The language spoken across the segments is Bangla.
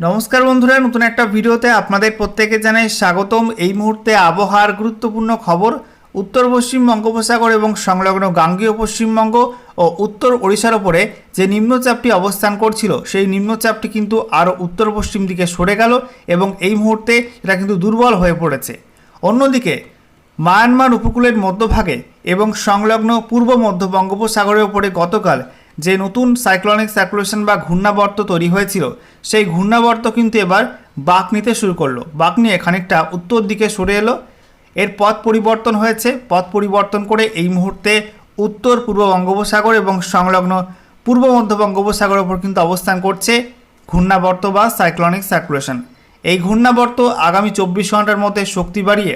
নমস্কার বন্ধুরা, নতুন একটা ভিডিওতে আপনাদের প্রত্যেকে জানাই স্বাগতম। এই মুহূর্তে আবহাওয়ার গুরুত্বপূর্ণ খবর, উত্তর পশ্চিম বঙ্গোপসাগর এবং সংলগ্ন গাঙ্গীয় পশ্চিমবঙ্গ ও উত্তর ওড়িশার ওপরে যে নিম্নচাপটি অবস্থান করছিল, সেই নিম্নচাপটি কিন্তু আরও উত্তর পশ্চিম দিকে সরে গেল এবং এই মুহূর্তে এটা কিন্তু দুর্বল হয়ে পড়েছে। অন্যদিকে, মায়ানমার উপকূলের মধ্যভাগে এবং সংলগ্ন পূর্ব মধ্য বঙ্গোপসাগরের ওপরে গতকাল যে নতুন সাইক্লনিক সার্কুলেশন বা ঘূর্ণাবর্ত তৈরি হয়েছিল, সেই ঘূর্ণাবর্ত কিন্তু এবার বাঁক নিতে শুরু করল। বাঁক নিয়ে খানিকটা উত্তর দিকে সরে এলো। এর পথ পরিবর্তন হয়েছে। পথ পরিবর্তন করে এই মুহূর্তে উত্তর, পূর্ব বঙ্গোপসাগর এবং সংলগ্ন পূর্ব মধ্য বঙ্গোপসাগরের ওপর কিন্তু অবস্থান করছে ঘূর্ণাবর্ত বা সাইক্লনিক সার্কুলেশন এই ঘূর্ণাবর্ত আগামী চব্বিশ ঘণ্টার মধ্যে শক্তি বাড়িয়ে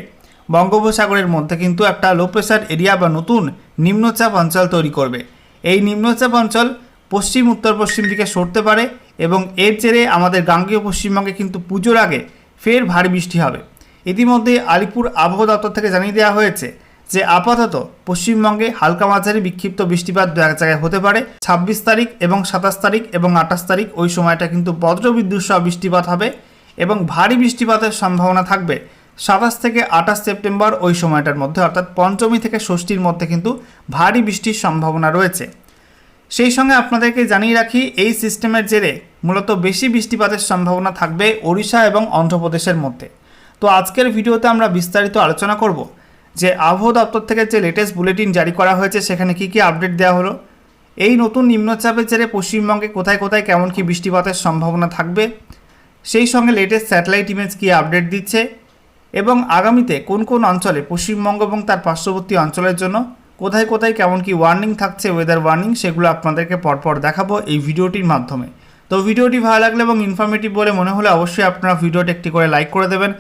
বঙ্গোপসাগরের মধ্যে কিন্তু একটা লো প্রেসার এরিয়া বা নতুন নিম্নচাপ অঞ্চল তৈরি করবে। এই নিম্নচাপ অঞ্চল পশ্চিম উত্তর পশ্চিম দিকে সরতে পারে এবং এর জেরে আমাদের গাঙ্গীয় পশ্চিমবঙ্গে কিন্তু পুজোর আগে ফের ভারী বৃষ্টি হবে। ইতিমধ্যে আলিপুর আবহাওয়া দপ্তর থেকে জানিয়ে দেওয়া হয়েছে যে, আপাতত পশ্চিমবঙ্গে হালকা মাঝারি বিক্ষিপ্ত বৃষ্টিপাত দু এক জায়গায় হতে পারে। ছাব্বিশ তারিখ এবং সাতাশ তারিখ এবং আঠাশ তারিখ ওই সময়টা কিন্তু বজ্রবিদ্যুৎ সহ বৃষ্টিপাত হবে এবং ভারী বৃষ্টিপাতের সম্ভাবনা থাকবে সাতাশ থেকে আঠাশ সেপ্টেম্বর ওই সময়টার মধ্যে, অর্থাৎ পঞ্চমী থেকে ষষ্ঠীর মধ্যে কিন্তু ভারী বৃষ্টির সম্ভাবনা রয়েছে। সেই সঙ্গে আপনাদেরকে জানিয়ে রাখি, এই সিস্টেমের জেরে মূলত বেশি বৃষ্টিপাতের সম্ভাবনা থাকবে ওড়িশা এবং অন্ধ্রপ্রদেশের মধ্যে। তো আজকের ভিডিওতে আমরা বিস্তারিত আলোচনা করব যে আবহাওয়া দপ্তর থেকে যে লেটেস্ট বুলেটিন জারি করা হয়েছে, সেখানে কি কি আপডেট দেওয়া হলো, এই নতুন নিম্নচাপের জেরে পশ্চিমবঙ্গে কোথায় কোথায় কেমন কি বৃষ্টিপাতের সম্ভাবনা থাকবে, সেই সঙ্গে লেটেস্ট স্যাটেলাইট ইমেজ কী আপডেট দিচ্ছে এবং আগামীতে কোন কোন অঞ্চলে, পশ্চিমবঙ্গ এবং তার পার্শ্ববর্তী অঞ্চলের জন্য কোথায় কোথায় কেমন কি ওয়ার্নিং থাকছে ওয়েদার ওয়ার্নিং সেগুলো আপনাদেরকে পরপর দেখাবো এই ভিডিওটির মাধ্যমে। তো ভিডিওটি ভালো লাগলে এবং ইনফরমেটিভ বলে মনে হলে অবশ্যই আপনারা ভিডিওটি একটি করে লাইক করে দেবেন।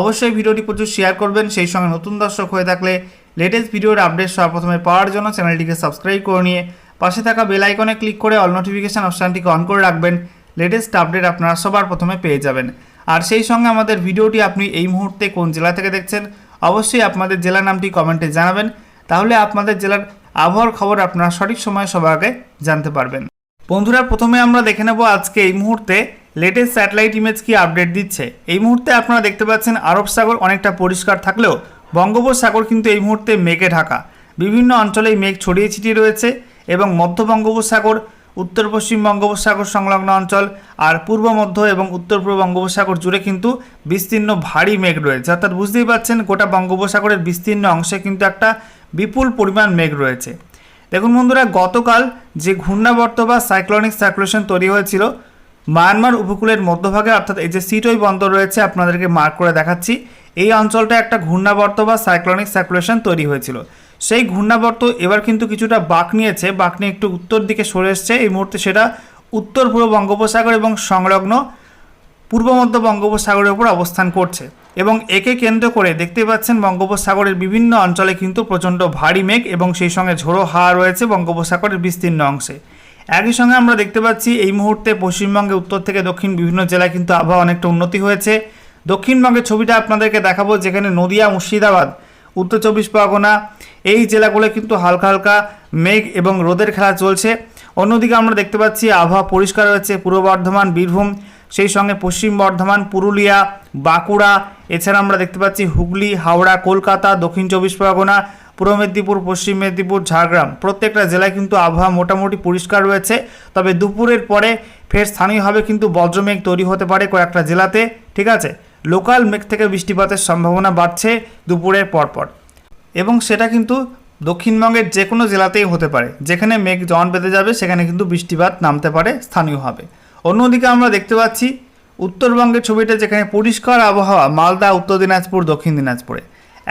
অবশ্যই ভিডিওটি প্রচুর শেয়ার করবেন। সেই সঙ্গে নতুন দর্শক হয়ে থাকলে লেটেস্ট ভিডিওর আপডেট সর্বপ্রথমে পাওয়ার জন্য চ্যানেলটিকে সাবস্ক্রাইব করে নিয়ে পাশে থাকা বেল আইকনে ক্লিক করে অল নোটিফিকেশান অপশানটিকে অন করে রাখবেন। লেটেস্ট আপডেট আপনারা সবার প্রথমে পেয়ে যাবেন। আর সেই সঙ্গে আমাদের ভিডিওটি আপনি এই মুহূর্তে কোন জেলা থেকে দেখছেন, অবশ্যই আপনাদের জেলার নামটি কমেন্টে জানাবেন। তাহলে আপনাদের জেলার আবহাওয়ার খবর আপনারা সঠিক সময়ে সবার আগে জানতে পারবেন। বন্ধুরা, প্রথমে আমরা দেখে নেব আজকে এই মুহূর্তে লেটেস্ট স্যাটেলাইট ইমেজ কি আপডেট দিচ্ছে। এই মুহূর্তে আপনারা দেখতে পাচ্ছেন আরব সাগর অনেকটা পরিষ্কার থাকলেও বঙ্গোপসাগর কিন্তু এই মুহূর্তে মেঘে ঢাকা। বিভিন্ন অঞ্চলেই মেঘ ছড়িয়ে ছিটিয়ে রয়েছে এবং মধ্য বঙ্গোপসাগর উত্তর পশ্চিম বঙ্গোপসাগর সংলগ্ন অঞ্চল আর পূর্ব মধ্য এবং উত্তর পূর্ব বঙ্গোপসাগর জুড়ে কিন্তু বিস্তীর্ণ ভারী মেঘ রয়েছে। অর্থাৎ বুঝতেই পারছেন গোটা বঙ্গোপসাগরের বিস্তীর্ণ অংশে কিন্তু একটা বিপুল পরিমাণ মেঘ রয়েছে। দেখুন বন্ধুরা, গতকাল যে ঘূর্ণাবর্ত বা সাইক্লনিক সার্কুলেশন তৈরি হয়েছিল, মায়ানমার উপকূলের মধ্যভাগে, অর্থাৎ এই যে সিটই বন্দর রয়েছে, আপনাদেরকে মার্ক করে দেখাচ্ছি। এই অঞ্চলটা একটা ঘূর্ণাবর্ত বা সাইক্লনিক সার্কুলেশন তৈরি হয়েছিল। সেই ঘূর্ণাবর্ত এবার কিন্তু কিছুটা বাঁক নিয়েছে। বাঁক নিয়ে একটু উত্তর দিকে সরে এসছে। এই মুহূর্তে সেটা উত্তর পূর্ব বঙ্গোপসাগর এবং সংলগ্ন পূর্ব মধ্য বঙ্গোপসাগরের উপর অবস্থান করছে এবং একে কেন্দ্র করে দেখতে পাচ্ছেন বঙ্গোপসাগরের বিভিন্ন অঞ্চলে কিন্তু প্রচণ্ড ভারী মেঘ এবং সেই সঙ্গে ঝোড়ো হাওয়া রয়েছে বঙ্গোপসাগরের বিস্তীর্ণ অংশে। একই সঙ্গে আমরা দেখতে পাচ্ছি এই মুহূর্তে পশ্চিমবঙ্গে উত্তর থেকে দক্ষিণ বিভিন্ন জেলায় কিন্তু আবহাওয়া অনেকটা উন্নতি হয়েছে। দক্ষিণবঙ্গের ছবিটা আপনাদেরকে দেখাবো যেখানে নদিয়া, মুর্শিদাবাদ, উত্তর চব্বিশ পরগনা এই জেলাগুলো কিন্তু হালকা হালকা মেঘ এবং রোদের খেলা চলছে। অন্যদিকে আমরা দেখতে পাচ্ছি, আবহাওয়া পরিষ্কার রয়েছে, পূর্ব বর্ধমান, বীরভূম, সেই সঙ্গে পশ্চিম বর্ধমান, পুরুলিয়া, বাঁকুড়া, এছাড়া আমরা দেখতে পাচ্ছি হুগলি, হাওড়া, কলকাতা, দক্ষিণ চব্বিশ পরগনা, পূর্ব মেদিনীপুর, পশ্চিম মেদিনীপুর, ঝাড়গ্রাম। প্রত্যেকটা জেলায় কিন্তু আবহাওয়া মোটামুটি পরিষ্কার রয়েছে। তবে দুপুরের পরে ফের স্থানীয়ভাবে কিন্তু বজ্রমেঘ তৈরি হতে পারে কয়েকটা জেলাতে, ঠিক আছে? লোকাল মেঘ থেকে বৃষ্টিপাতের সম্ভাবনা বাড়ছে দুপুরের পরপর। এবং সেটা কিন্তু দক্ষিণবঙ্গের যে কোনো জেলাতেই হতে পারে। যেখানে মেঘ জন বেঁধে যাবে, সেখানে কিন্তু বৃষ্টিপাত নামতে পারে স্থানীয়ভাবে অন্যদিকে আমরা দেখতে পাচ্ছি, উত্তরবঙ্গের ছবিটা যেখানে পরিষ্কার আবহাওয়া, মালদা, উত্তর দিনাজপুর, দক্ষিণ দিনাজপুরে।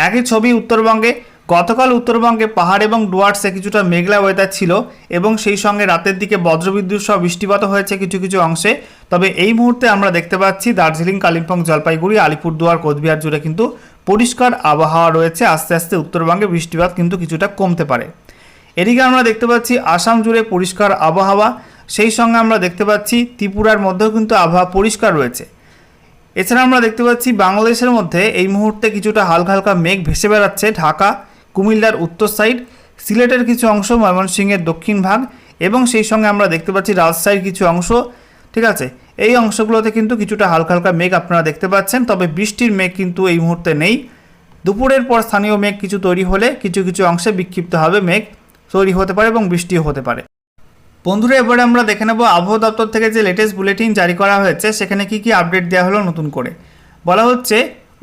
একই ছবি উত্তরবঙ্গে, গতকাল উত্তরবঙ্গে পাহাড় এবং ডুয়ার্সে কিছুটা মেঘলা ওয়েদার ছিল এবং সেই সঙ্গে রাতের দিকে বজ্রবিদ্যুৎ সহ বৃষ্টিপাত হয়েছে কিছু কিছু অংশে। তবে এই মুহূর্তে আমরা দেখতে পাচ্ছি, দার্জিলিং, কালিম্পং, জলপাইগুড়ি, আলিপুরদুয়ার, কোচবিহার জুড়ে কিন্তু পরিষ্কার আবহাওয়া রয়েছে, আস্তে আস্তে উত্তরবঙ্গে বৃষ্টিপাত কিন্তু কিছুটা কমতে পারে। এদিকে আমরা দেখতে পাচ্ছি আসাম জুড়ে পরিষ্কার আবহাওয়া, সেই সঙ্গে আমরা দেখতে পাচ্ছি ত্রিপুরার মধ্যেও কিন্তু আবহাওয়া পরিষ্কার রয়েছে। এছাড়া আমরা দেখতে পাচ্ছি বাংলাদেশের মধ্যে এই মুহূর্তে কিছুটা হালকা হালকা মেঘ ভেসে বেড়াচ্ছে ঢাকা, কুমিল্লার উত্তর সাইড, সিলেটের কিছু অংশ, ময়মনসিংহের দক্ষিণ ভাগ এবং সেই সঙ্গে আমরা দেখতে পাচ্ছি রাজশাহীর কিছু অংশ, ঠিক আছে? এই অংশগুলোতে কিন্তু কিছুটা হালকা হালকা মেঘ আপনারা দেখতে পাচ্ছেন, তবে বৃষ্টির মেঘ কিন্তু এই মুহূর্তে নেই। দুপুরের পর স্থানীয় মেঘ কিছু তৈরি হলে কিছু কিছু অংশে বিক্ষিপ্ত হবে মেঘ, তৈরি হতে পারে এবং বৃষ্টিও হতে পারে। বন্ধুরা, এবারে আমরা দেখে নেব আবহাওয়া দপ্তর থেকে যে লেটেস্ট বুলেটিন জারি করা হয়েছে, সেখানে কি কি আপডেট দেওয়া হলো নতুন করে। বলা হচ্ছে,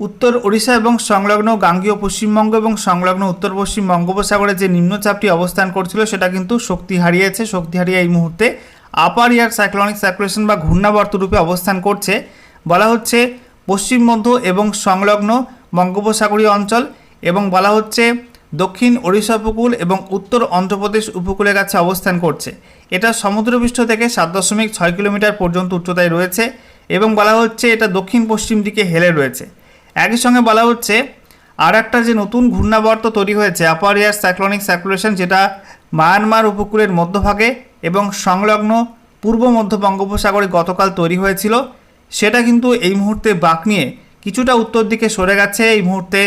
উত্তর ওড়িশা এবং সংলগ্ন গাঙ্গীয় পশ্চিমবঙ্গ এবং সংলগ্ন উত্তর পশ্চিম বঙ্গোপসাগরে যে নিম্নচাপটি অবস্থান করছিল, সেটা কিন্তু শক্তি হারিয়েছে। শক্তি হারিয়ে এই মুহূর্তে আপার ইয়ার সাইক্লনিক সার্কুলেশন বা ঘূর্ণাবর্ত রূপে অবস্থান করছে। বলা হচ্ছে পশ্চিম মধ্য এবং সংলগ্ন বঙ্গোপসাগরীয় অঞ্চল এবং বলা হচ্ছে দক্ষিণ ওড়িশা উপকূল এবং উত্তর অন্ধ্রপ্রদেশ উপকূলের কাছে অবস্থান করছে। এটা সমুদ্রপৃষ্ঠ থেকে সাত দশমিক ছয় কিলোমিটার পর্যন্ত উচ্চতায় রয়েছে এবং বলা হচ্ছে এটা দক্ষিণ পশ্চিম দিকে হেলে রয়েছে। একই সঙ্গে বলা হচ্ছে আর একটা যে নতুন ঘূর্ণাবর্ত তৈরি হয়েছে, আপার এয়ার সাইক্লনিক সার্কুলেশন যেটা মায়ানমার উপকূলের মধ্যভাগে এবং সংলগ্ন পূর্ব মধ্য বঙ্গোপসাগরে গতকাল তৈরি হয়েছিল। সেটা কিন্তু এই মুহূর্তে বাঁক নিয়ে কিছুটা উত্তর দিকে সরে গেছে। এই মুহূর্তে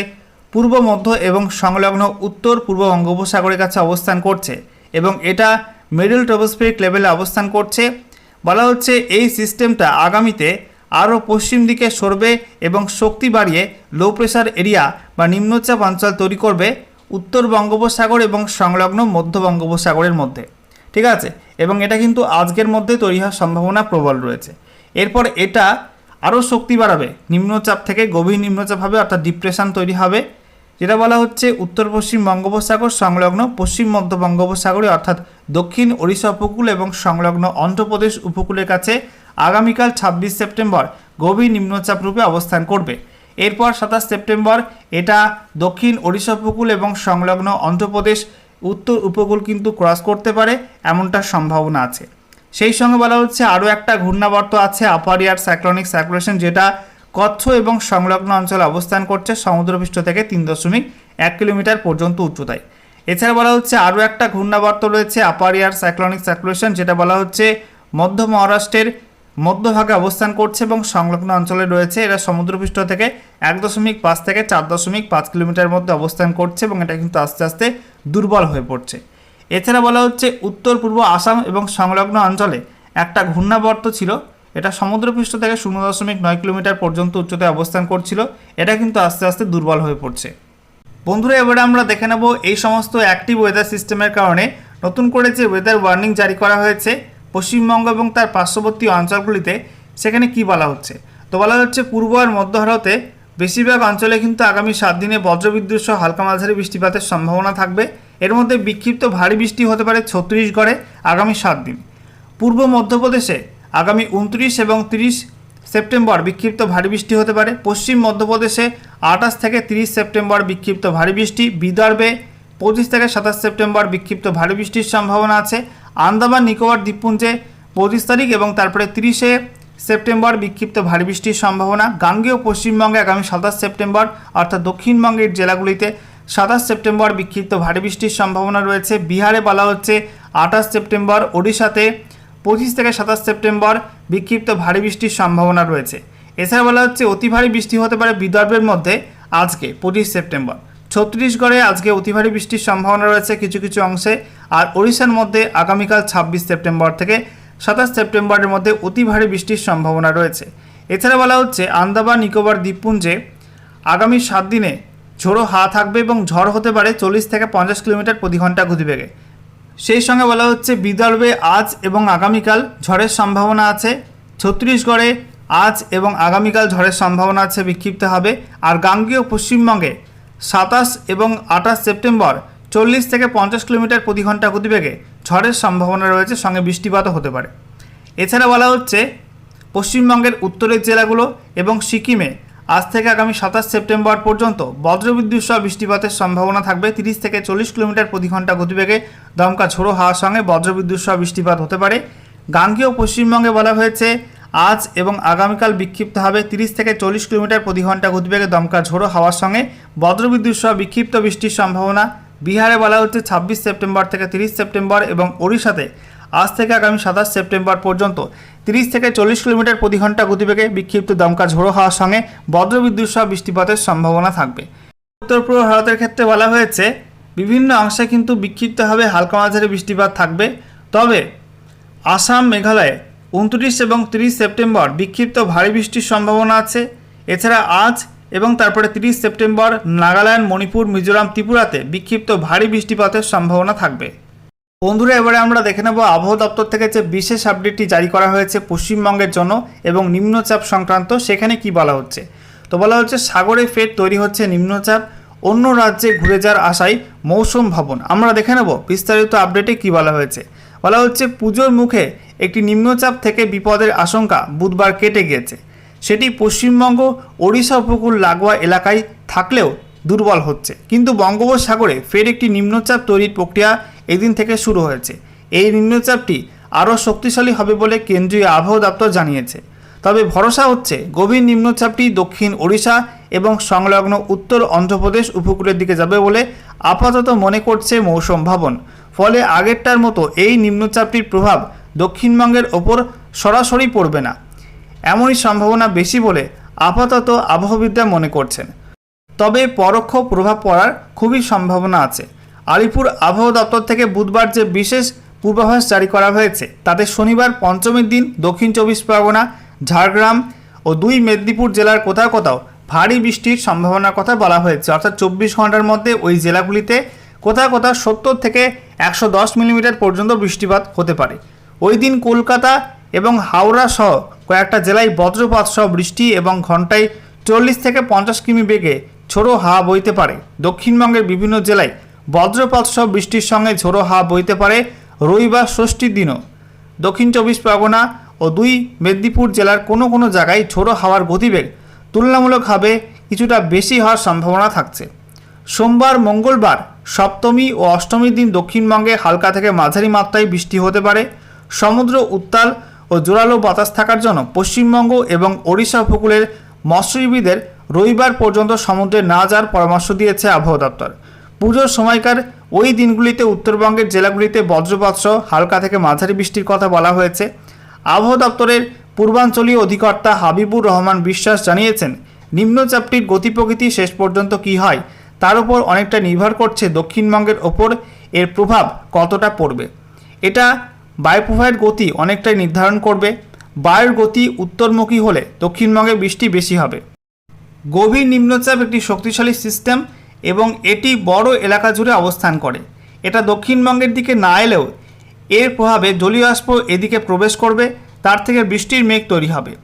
পূর্ব মধ্য এবং সংলগ্ন উত্তর পূর্ব বঙ্গোপসাগরের কাছে অবস্থান করছে এবং এটা মিডল ট্রোপোস্ফিরিক লেভেলে অবস্থান করছে। বলা হচ্ছে এই সিস্টেমটা আগামীতে আরও পশ্চিম দিকে সরবে এবং শক্তি বাড়িয়ে লো প্রেশার এরিয়া বা নিম্নচাপ অঞ্চল তৈরি করবে উত্তর বঙ্গোপসাগর এবং সংলগ্ন মধ্য বঙ্গোপসাগরের মধ্যে। ঠিক আছে? এবং এটা কিন্তু আজকের মধ্যে তৈরি হওয়ার সম্ভাবনা প্রবল রয়েছে। এরপর এটা আরও শক্তি বাড়াবে। নিম্নচাপ থেকে গভীর নিম্নচাপ হবে, অর্থাৎ ডিপ্রেশন তৈরি হবে। যেটা বলা হচ্ছে উত্তর, পশ্চিম বঙ্গোপসাগর সংলগ্ন পশ্চিম মধ্য বঙ্গোপসাগরে, অর্থাৎ দক্ষিণ ওড়িশা উপকূল এবং সংলগ্ন অন্ধ্রপ্রদেশ উপকূলের কাছে আগামীকাল ছাব্বিশ সেপ্টেম্বর গভীর নিম্নচাপ রূপে অবস্থান করবে। এরপর সাতাশ সেপ্টেম্বর এটা দক্ষিণ ওড়িশা উপকূল এবং সংলগ্ন অন্ধ্রপ্রদেশ উত্তর উপকূল কিন্তু ক্রস করতে পারে, এমনটা সম্ভাবনা আছে। সেই সঙ্গে বলা হচ্ছে আরও একটা ঘূর্ণাবর্ত আছে আপার ইয়ার সাইক্লনিক সার্কুলেশন যেটা কচ্ছ এবং সংলগ্ন অঞ্চলে অবস্থান করছে সমুদ্রপৃষ্ঠ থেকে তিন দশমিক এক কিলোমিটার পর্যন্ত উচ্চতায়। এছাড়া বলা হচ্ছে আরও একটা ঘূর্ণাবর্ত রয়েছে আপার ইয়ার সাইক্লনিক সার্কুলেশন যেটা বলা হচ্ছে মধ্য মহারাষ্ট্রের মধ্যভাগে অবস্থান করছে এবং সংলগ্ন অঞ্চলে রয়েছে। এরা সমুদ্রপৃষ্ঠ থেকে এক দশমিক পাঁচ থেকে চার দশমিক পাঁচ কিলোমিটার মধ্যে অবস্থান করছে এবং এটা কিন্তু আস্তে আস্তে দুর্বল হয়ে পড়ছে। এছাড়া বলা হচ্ছে, উত্তর, পূর্ব আসাম এবং সংলগ্ন অঞ্চলে একটা ঘূর্ণাবর্ত ছিল। এটা সমুদ্রপৃষ্ঠ থেকে শূন্য দশমিক নয় কিলোমিটার পর্যন্ত উচ্চতায় অবস্থান করছিল। এটা কিন্তু আস্তে আস্তে দুর্বল হয়ে পড়ছে। বন্ধুরা, এবারে আমরা দেখে নেব এই সমস্ত অ্যাক্টিভ ওয়েদার সিস্টেমের কারণে নতুন করে যে ওয়েদার ওয়ার্নিং জারি করা হয়েছে পশ্চিমবঙ্গ এবং তার পার্শ্ববর্তী অঞ্চলগুলিতে সেখানে কি বলা হচ্ছে? তো বলা হচ্ছে পূর্ব আর মধ্য ভারতে বেশিরভাগ অঞ্চলে কিন্তু আগামী সাত দিনে বজ্রবিদ্যুৎ সহ হালকা মাঝারি বৃষ্টিপাতের সম্ভাবনা থাকবে। এর মধ্যে বিক্ষিপ্ত ভারী বৃষ্টি হতে পারে ছত্তিশগড়ে আগামী সাত দিন। পূর্ব মধ্যপ্রদেশে আগামী উনত্রিশ এবং তিরিশ সেপ্টেম্বর বিক্ষিপ্ত ভারী বৃষ্টি হতে পারে। পশ্চিম মধ্যপ্রদেশে আঠাশ থেকে তিরিশ সেপ্টেম্বর বিক্ষিপ্ত ভারী বৃষ্টি। বিদর্ভে পঁচিশ থেকে সাতাশ সেপ্টেম্বর বিক্ষিপ্ত ভারী বৃষ্টির সম্ভাবনা আছে। আন্দামান, নিকোবর, দ্বীপপুঞ্জে পঁচিশ তারিখ এবং তারপরে তিরিশে সেপ্টেম্বর বিক্ষিপ্ত ভারী বৃষ্টির সম্ভাবনা। গাঙ্গেয় পশ্চিমবঙ্গে আগামী সাতাশ সেপ্টেম্বর অর্থাৎ দক্ষিণবঙ্গের জেলাগুলিতে সাতাশ সেপ্টেম্বর বিক্ষিপ্ত ভারী বৃষ্টির সম্ভাবনা রয়েছে। বিহারে বলা হচ্ছে আঠাশ সেপ্টেম্বর, ওড়িশাতে পঁচিশ থেকে সাতাশ সেপ্টেম্বর বিক্ষিপ্ত ভারী বৃষ্টির সম্ভাবনা রয়েছে। এছাড়া বলা হচ্ছে অতি ভারী বৃষ্টি হতে পারে বিদর্ভের মধ্যে আজকে, পঁচিশ সেপ্টেম্বর। ছত্তিশগড়ে আজকে অতি ভারী বৃষ্টির সম্ভাবনা রয়েছে কিছু কিছু অংশে, আর ওড়িশার মধ্যে আগামীকাল ছাব্বিশ সেপ্টেম্বর থেকে সাতাশ সেপ্টেম্বরের মধ্যে অতি ভারী বৃষ্টির সম্ভাবনা রয়েছে। এছাড়া বলা হচ্ছে, আন্দামান, নিকোবর, দ্বীপপুঞ্জে আগামী সাত দিনে ঝোড়ো হাওয়া থাকবে এবং ঝড় হতে পারে চল্লিশ থেকে পঞ্চাশ কিলোমিটার প্রতি ঘণ্টা গতিবেগে। সেই সঙ্গে বলা হচ্ছে, বিদর্ভে আজ এবং আগামীকাল ঝড়ের সম্ভাবনা আছে। ছত্তিশগড়ে আজ এবং আগামীকাল ঝড়ের সম্ভাবনা আছে বিক্ষিপ্ত হবে। আর গাঙ্গীয় পশ্চিমবঙ্গে সাতাশ এবং আঠাশ সেপ্টেম্বর চল্লিশ থেকে পঞ্চাশ কিলোমিটার প্রতি ঘণ্টা গতিবেগে ঝড়ের সম্ভাবনা রয়েছে, সঙ্গে বৃষ্টিপাতও হতে পারে। এছাড়া বলা হচ্ছে, পশ্চিমবঙ্গের উত্তরের জেলাগুলো এবং সিকিমে আজ থেকে আগামী সাতাশ সেপ্টেম্বর পর্যন্ত বজ্রবিদ্যুৎ সহ বৃষ্টিপাতের সম্ভাবনা থাকবে। তিরিশ থেকে চল্লিশ কিলোমিটার প্রতি ঘণ্টা গতিবেগে দমকা ঝোড়ো হাওয়ার সঙ্গে বজ্রবিদ্যুৎ সহ বৃষ্টিপাত হতে পারে। গাঙ্গেয় পশ্চিমবঙ্গে বলা হয়েছে আজ এবং আগামীকাল বিক্ষিপ্ত হবে তিরিশ থেকে চল্লিশ কিলোমিটার প্রতি ঘণ্টা গতিবেগে দমকা ঝোড়ো হওয়ার সঙ্গে। বজ্রবিদ্যুৎ সহ বিক্ষিপ্ত বৃষ্টির সম্ভাবনা। বিহারে বলা হচ্ছে ছাব্বিশ সেপ্টেম্বর থেকে তিরিশ সেপ্টেম্বর এবং ওড়িশাতে আজ থেকে আগামী সাতাশ সেপ্টেম্বর পর্যন্ত তিরিশ থেকে চল্লিশ কিলোমিটার প্রতি ঘণ্টা গতিবেগে বিক্ষিপ্ত দমকা ঝোড়ো হওয়ার সঙ্গে বজ্রবিদ্যুৎ সহ বৃষ্টিপাতের সম্ভাবনা থাকবে। উত্তর পূর্ব ভারতের ক্ষেত্রে বলা হয়েছে, বিভিন্ন অংশে কিন্তু বিক্ষিপ্তভাবে হালকা মাঝারি বৃষ্টিপাত থাকবে। তবে আসাম, মেঘালয়ে উনত্রিশ এবং তিরিশ সেপ্টেম্বর বিক্ষিপ্ত ভারী বৃষ্টির সম্ভাবনা আছে। এছাড়া আজ এবং তারপরে তিরিশ সেপ্টেম্বর নাগাল্যান্ড, মণিপুর, মিজোরাম, ত্রিপুরাতে বিক্ষিপ্ত ভারী বৃষ্টিপাতের সম্ভাবনা থাকবে। বন্ধুরা, এবারে আমরা দেখে নেব আবহাওয়া দপ্তর থেকে যে বিশেষ আপডেটটি জারি করা হয়েছে পশ্চিমবঙ্গের জন্য এবং নিম্নচাপ সংক্রান্ত, সেখানে কি বলা হচ্ছে? তো বলা হচ্ছে সাগরে ফের তৈরি হচ্ছে নিম্নচাপ, অন্য রাজ্যে ঘুরে যাওয়ার আশায় মৌসুম ভবন। আমরা দেখে নেব বিস্তারিত আপডেটে কি বলা হয়েছে। বলা হচ্ছে পুজোর মুখে একটি নিম্নচাপ থেকে বিপদের আশঙ্কা বুধবার কেটে গিয়েছে। সেটি পশ্চিমবঙ্গ, ওড়িশা উপকূল লাগোয়া এলাকায় থাকলেও দুর্বল হচ্ছে। কিন্তু বঙ্গোপসাগরে ফের একটি নিম্নচাপ তৈরির প্রক্রিয়া এদিন থেকে শুরু হয়েছে। এই নিম্নচাপটি আরও শক্তিশালী হবে বলে কেন্দ্রীয় আবহাওয়া দপ্তর জানিয়েছে। তবে ভরসা হচ্ছে গভীর নিম্নচাপটি দক্ষিণ ওড়িশা এবং সংলগ্ন উত্তর অন্ধ্রপ্রদেশ উপকূলের দিকে যাবে বলে আপাতত মনে করছে মৌসুম ভবন। ফলে আগেরটার মতো এই নিম্নচাপটির প্রভাব দক্ষিণবঙ্গের ওপর সরাসরি পড়বে না। এমনই সম্ভাবনা বেশি বলে আপাতত আবহাওয়িদরা মনে করছেন। তবে পরোক্ষ প্রভাব পড়ার খুবই সম্ভাবনা আছে। আলিপুর আবহাওয়া দপ্তর থেকে বুধবার যে বিশেষ পূর্বাভাস জারি করা হয়েছে, তাতে শনিবার পঞ্চমীর দিন দক্ষিণ চব্বিশ পরগনা, ঝাড়গ্রাম ও দুই মেদিনীপুর জেলার কোথাও কোথাও ভারী বৃষ্টির সম্ভাবনার কথা বলা হয়েছে। অর্থাৎ চব্বিশ ঘণ্টার মধ্যে ওই জেলাগুলিতে কোথাও কোথাও সত্তর থেকে একশো দশ মিলিমিটার পর্যন্ত বৃষ্টিপাত হতে পারে। ওই দিন কলকাতা এবং হাওড়া সহ কয়েকটা জেলায় বজ্রপাত সহ বৃষ্টি এবং ঘন্টায় চল্লিশ থেকে পঞ্চাশ কিমি বেগে ঝোড়ো হাওয়া বইতে পারে। দক্ষিণবঙ্গের বিভিন্ন জেলায় বজ্রপাত সহ বৃষ্টির সঙ্গে ঝোড়ো হাওয়া বইতে পারে রবিবার ষষ্ঠীর দিনও। দক্ষিণ চব্বিশ পরগনা ও দুই মেদিনীপুর জেলার কোনো কোনো জায়গায় ঝোড়ো হাওয়ার গতিবেগ তুলনামূলকভাবে কিছুটা বেশি হওয়ার সম্ভাবনা থাকছে। সোমবার, মঙ্গলবার, সপ্তমী ও অষ্টমীর দিন দক্ষিণবঙ্গে হালকা থেকে মাঝারি মাত্রায় বৃষ্টি হতে পারে। সমুদ্র উত্তাল ও জোরালো বাতাস থাকার জন্য পশ্চিমবঙ্গ এবং ওড়িশা উপকূলের মৎস্যজীবীদের রবিবার পর্যন্ত সমুদ্রে না যাওয়ার পরামর্শ দিয়েছে আবহাওয়া দপ্তর। পুজোর সময়কার ওই দিনগুলিতে উত্তরবঙ্গের জেলাগুলিতে বজ্রপাত সহ হালকা থেকে মাঝারি বৃষ্টির কথা বলা হয়েছে। আবহাওয়া দপ্তরের পূর্বাঞ্চলীয় অধিকর্তা হাবিবুর রহমান বিশ্বাস জানিয়েছেন নিম্নচাপটির গতি প্রকৃতি শেষ পর্যন্ত কি হয়, তার উপর অনেকটা নির্ভর করছে দক্ষিণবঙ্গের ওপর এর প্রভাব কতটা পড়বে। এটা বায়ুপ্রবাহের গতি অনেকটাই নির্ধারণ করবে। বায়ুর গতি উত্তরমুখী হলে দক্ষিণবঙ্গে বৃষ্টি বেশি হবে। গভীর নিম্নচাপ একটি শক্তিশালী সিস্টেম এবং এটি বড় এলাকা জুড়ে অবস্থান করে। এটা দক্ষিণবঙ্গের দিকে না এলেও এর প্রভাবে জলীয় বাষ্প এদিকে প্রবেশ করবে, তার থেকে বৃষ্টির মেঘ তৈরি হবে।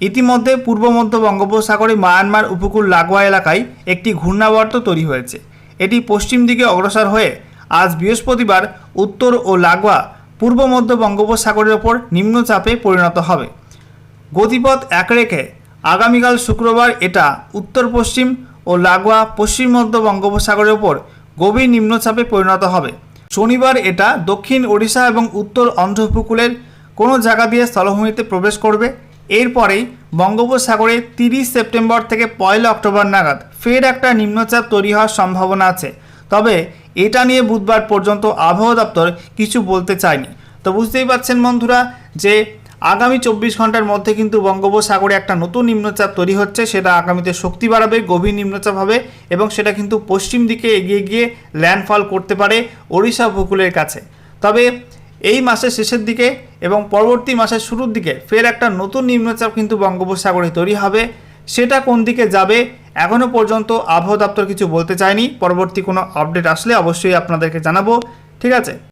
ইতিমধ্যে পূর্ব মধ্য বঙ্গোপসাগরে মায়ানমার উপকূল লাগোয়া এলাকায় একটি ঘূর্ণাবর্ত তৈরি হয়েছে। এটি পশ্চিম দিকে অগ্রসর হয়ে আজ বৃহস্পতিবার উত্তর ও লাগোয়া পূর্ব মধ্য বঙ্গোপসাগরের ওপর নিম্নচাপে পরিণত হবে। গতিপথ এক রেখে আগামীকাল শুক্রবার এটা উত্তর পশ্চিম ও লাগোয়া পশ্চিম মধ্য বঙ্গোপসাগরের ওপর গভীর নিম্নচাপে পরিণত হবে। শনিবার এটা দক্ষিণ ওড়িশা এবং উত্তর অন্ধ্র উপকূলের কোনো জায়গা দিয়ে স্থলভূমিতে প্রবেশ করবে। এরপরেই বঙ্গোপসাগরে তিরিশ সেপ্টেম্বর থেকে পয়লা অক্টোবর নাগাদ ফের একটা নিম্নচাপ তৈরি হওয়ার সম্ভাবনা আছে। তবে এটা নিয়ে বুধবার পর্যন্ত আবহাওয়া দপ্তর কিছু বলতে চায়নি। তো বুঝতেই পারছেন বন্ধুরা যে আগামী চব্বিশ ঘণ্টার মধ্যে কিন্তু বঙ্গোপসাগরে একটা নতুন নিম্নচাপ তৈরি হচ্ছে, সেটা আগামীতে শক্তি বাড়াবে, গভীর নিম্নচাপ হবে এবং সেটা কিন্তু পশ্চিম দিকে এগিয়ে গিয়ে ল্যান্ডফল করতে পারে ওড়িশা উপকূলের কাছে। তবে এই মাসের শেষের দিকে এবং পরবর্তী মাসের শুরুর দিকে ফের একটা নতুন নিম্নচাপ কিন্তু বঙ্গোপসাগরে তৈরি হবে। সেটা কোন দিকে যাবে এখনও পর্যন্ত আবহাওয়া দপ্তর কিছু বলতে চায়নি। পরবর্তী কোনো আপডেট আসলে অবশ্যই আপনাদেরকে জানাব। ঠিক আছে?